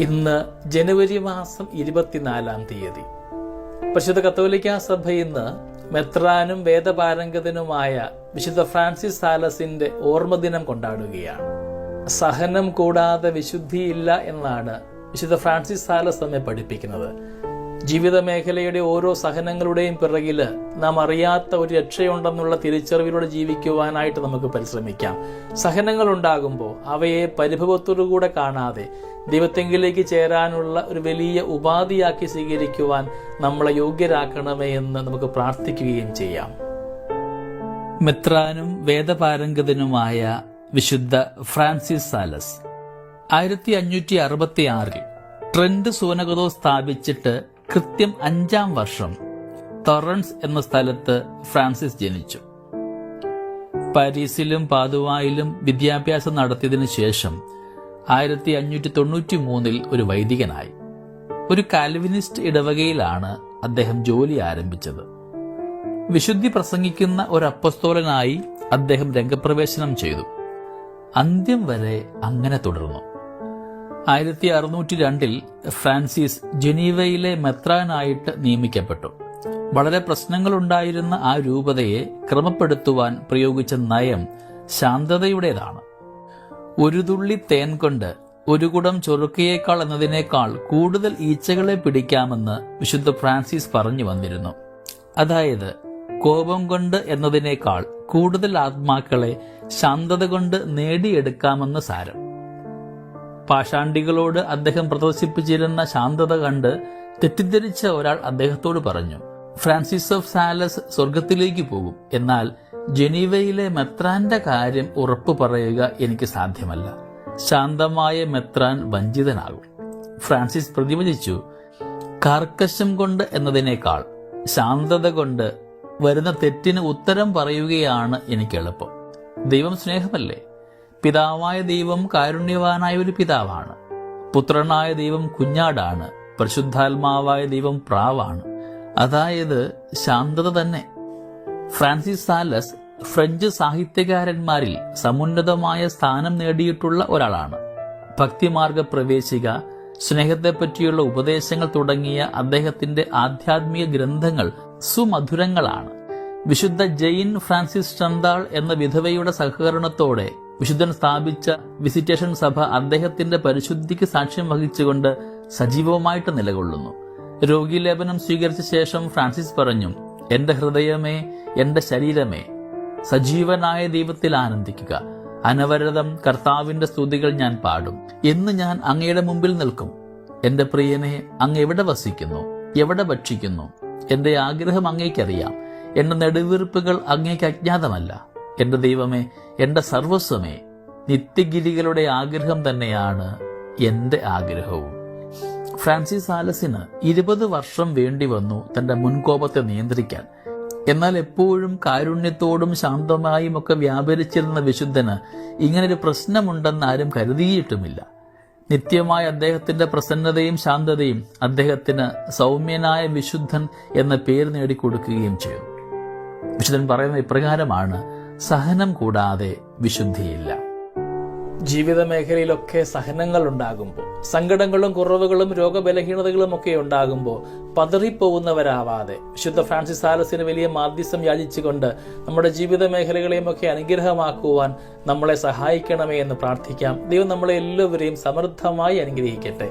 ഇന്ന് ജനുവരി മാസം ഇരുപത്തിനാലാം തീയതി. പരിശുദ്ധ കത്തോലിക്ക സഭ ഇന്ന് മെത്രാനും വേദപാരംഗതനുമായ വിശുദ്ധ ഫ്രാൻസിസ് സാലസിന്റെ ഓർമ്മദിനം കൊണ്ടാടുകയാണ്. സഹനം കൂടാതെ വിശുദ്ധിയില്ല എന്നാണ് വിശുദ്ധ ഫ്രാൻസിസ് സാലസ് നമ്മെ പഠിപ്പിക്കുന്നത്. ജീവിത മേഖലയുടെ ഓരോ സഹനങ്ങളുടെയും പിറകിൽ നാം അറിയാത്ത ഒരു രക്ഷയുണ്ടെന്നുള്ള തിരിച്ചറിവിലൂടെ ജീവിക്കുവാനായിട്ട് നമുക്ക് പരിശ്രമിക്കാം. സഹനങ്ങൾ ഉണ്ടാകുമ്പോൾ അവയെ പരിഭവത്തോടുകൂടെ കാണാതെ ദൈവത്തെങ്കിലേക്ക് ചേരാനുള്ള ഒരു വലിയ ഉപാധിയാക്കി സ്വീകരിക്കുവാൻ നമ്മളെ യോഗ്യരാക്കണമേ എന്ന് നമുക്ക് പ്രാർത്ഥിക്കുകയും ചെയ്യാം. മെത്രാനും വേദപാരംഗതനുമായ വിശുദ്ധ ഫ്രാൻസിസ് സാലസ് ആയിരത്തി അഞ്ഞൂറ്റി അറുപത്തി ആറിൽ ട്രെൻഡ് സൂനകതോ സ്ഥാപിച്ചിട്ട് കൃത്യം അഞ്ചാം വർഷം തൊറൻസ് എന്ന സ്ഥലത്ത് ഫ്രാൻസിസ് ജനിച്ചു. പാരീസിലും പാതുവായിലും വിദ്യാഭ്യാസം നടത്തിയതിനു ശേഷം ആയിരത്തി അഞ്ഞൂറ്റി തൊണ്ണൂറ്റി മൂന്നിൽ ഒരു വൈദികനായി. ഒരു കാൽവിനിസ്റ്റ് ഇടവകയിലാണ് അദ്ദേഹം ജോലി ആരംഭിച്ചത്. വിശുദ്ധി പ്രസംഗിക്കുന്ന ഒരു അപ്പസ്തോലനായി അദ്ദേഹം രംഗപ്രവേശനം ചെയ്തു. അന്ത്യം വരെ അങ്ങനെ തുടർന്നു. ആയിരത്തി അറുന്നൂറ്റി രണ്ടിൽ ഫ്രാൻസിസ് ജനീവയിലെ മെത്രാനായിട്ട് നിയമിക്കപ്പെട്ടു. വളരെ പ്രശ്നങ്ങളുണ്ടായിരുന്ന ആ രൂപതയെ ക്രമപ്പെടുത്തുവാൻ പ്രയോഗിച്ച നയം ശാന്തതയുടേതാണ്. ഒരു തുള്ളി തേൻ കൊണ്ട് ഒരു കുടം ചൊറുക്കയേക്കാൾ എന്നതിനേക്കാൾ കൂടുതൽ ഈച്ചകളെ പിടിക്കാമെന്ന് വിശുദ്ധ ഫ്രാൻസിസ് പറഞ്ഞു വന്നിരുന്നു. അതായത് കോപം കൊണ്ട് എന്നതിനേക്കാൾ കൂടുതൽ ആത്മാക്കളെ ശാന്തത കൊണ്ട് നേടിയെടുക്കാമെന്ന് സാരം. പാഷാണ്ടികളോട് അദ്ദേഹം പ്രദർശിപ്പിച്ചിരുന്ന ശാന്തത കണ്ട് തെറ്റിദ്ധരിച്ച ഒരാൾ അദ്ദേഹത്തോട് പറഞ്ഞു ഫ്രാൻസിസ് ഓഫ് സാലസ് സ്വർഗത്തിലേക്ക് പോകും. എന്നാൽ ജനീവയിലെ മെത്രാന്റെ കാര്യം ഉറപ്പു പറയുക എനിക്ക് സാധ്യമല്ല. ശാന്തമായ മെത്രാൻ വഞ്ചിതനാകും. ഫ്രാൻസിസ് പ്രതിവചിച്ചു കർക്കശം കൊണ്ട് എന്നതിനേക്കാൾ ശാന്തത കൊണ്ട് വരുന്ന തെറ്റിന് ഉത്തരം പറയുകയാണ് എനിക്ക് എളുപ്പം. ദൈവം സ്നേഹമല്ലേ? പിതാവായ ദൈവം കാരുണ്യവാനായ ഒരു പിതാവാണ്. പുത്രനായ ദൈവം കുഞ്ഞാടാണ്. പരിശുദ്ധാത്മാവായ ദൈവം പ്രാവാണ്. അതായത് ശാന്തത തന്നെ. ഫ്രാൻസിസ് സാലസ് ഫ്രഞ്ച് സാഹിത്യകാരന്മാരിൽ സമുന്നതമായ സ്ഥാനം നേടിയിട്ടുള്ള ഒരാളാണ്. ഭക്തിമാർഗ പ്രവേശിക സ്നേഹത്തെപ്പറ്റിയുള്ള ഉപദേശങ്ങൾ തുടങ്ങിയ അദ്ദേഹത്തിന്റെ ആധ്യാത്മിക ഗ്രന്ഥങ്ങൾ സുമധുരങ്ങളാണ്. വിശുദ്ധ ജെയിൻ ഫ്രാൻസിസ് ചന്താൾ എന്ന വിധവയുടെ സഹകരണത്തോടെ വിശുദ്ധൻ സ്ഥാപിച്ച വിസിറ്റേഷൻ സഭ അദ്ദേഹത്തിന്റെ പരിശുദ്ധിക്ക് സാക്ഷ്യം വഹിച്ചുകൊണ്ട് സജീവമായിട്ട് നിലകൊള്ളുന്നു. രോഗി ലേപനം സ്വീകരിച്ച ശേഷം ഫ്രാൻസിസ് പറഞ്ഞു എന്റെ ഹൃദയമേ എന്റെ ശരീരമേ സജീവനായ ദൈവത്തിൽ ആനന്ദിക്കുക. അനവരതം കർത്താവിന്റെ സ്തുതികൾ ഞാൻ പാടും. എന്ന് ഞാൻ അങ്ങയുടെ മുമ്പിൽ നിൽക്കും. എന്റെ പ്രിയനെ അങ്ങ് എവിടെ വസിക്കുന്നു? എവിടെ ഭക്ഷിക്കുന്നു? എന്റെ ആഗ്രഹം അങ്ങേക്കറിയാം. എന്റെ നെടുവീർപ്പുകൾ അങ്ങേക്ക് അജ്ഞാതമല്ല. എന്റെ ദൈവമേ എന്റെ സർവസ്വമേ നിത്യഗിരികളുടെ ആഗ്രഹം തന്നെയാണ് എന്റെ ആഗ്രഹവും. ഫ്രാൻസിസ് ആലസിന് ഇരുപത് വർഷം വേണ്ടി വന്നു തന്റെ മുൻകോപത്തെ നിയന്ത്രിക്കാൻ. എന്നാൽ എപ്പോഴും കാരുണ്യത്തോടും ശാന്തമായും ഒക്കെ വ്യാപരിച്ചിരുന്ന വിശുദ്ധന് ഇങ്ങനൊരു പ്രശ്നമുണ്ടെന്ന് ആരും കരുതിയിട്ടുമില്ല. നിത്യമായ അദ്ദേഹത്തിന്റെ പ്രസന്നതയും ശാന്തതയും അദ്ദേഹത്തിന് സൗമ്യനായ വിശുദ്ധൻ എന്ന പേര് നേടിക്കൊടുക്കുകയും ചെയ്തു. വിശുദ്ധൻ പറയുന്ന ഇപ്രകാരമാണ് സഹനം കൂടാതെ വിശുദ്ധിയില്ല. ജീവിത മേഖലയിലൊക്കെ സഹനങ്ങൾ ഉണ്ടാകുമ്പോൾ സങ്കടങ്ങളും കുറവുകളും രോഗബലഹീനതകളും ഒക്കെ ഉണ്ടാകുമ്പോൾ പതറിപ്പോകുന്നവരാവാതെ വിശുദ്ധ ഫ്രാൻസിസ് ആലസിന് വലിയ മാധ്യസ്ഥം യാചിച്ചുകൊണ്ട് നമ്മുടെ ജീവിത മേഖലകളെയും ഒക്കെ അനുഗ്രഹമാക്കുവാൻ നമ്മളെ സഹായിക്കണമേ എന്ന് പ്രാർത്ഥിക്കാം. ദൈവം നമ്മളെ എല്ലാവരെയും സമൃദ്ധമായി അനുഗ്രഹിക്കട്ടെ.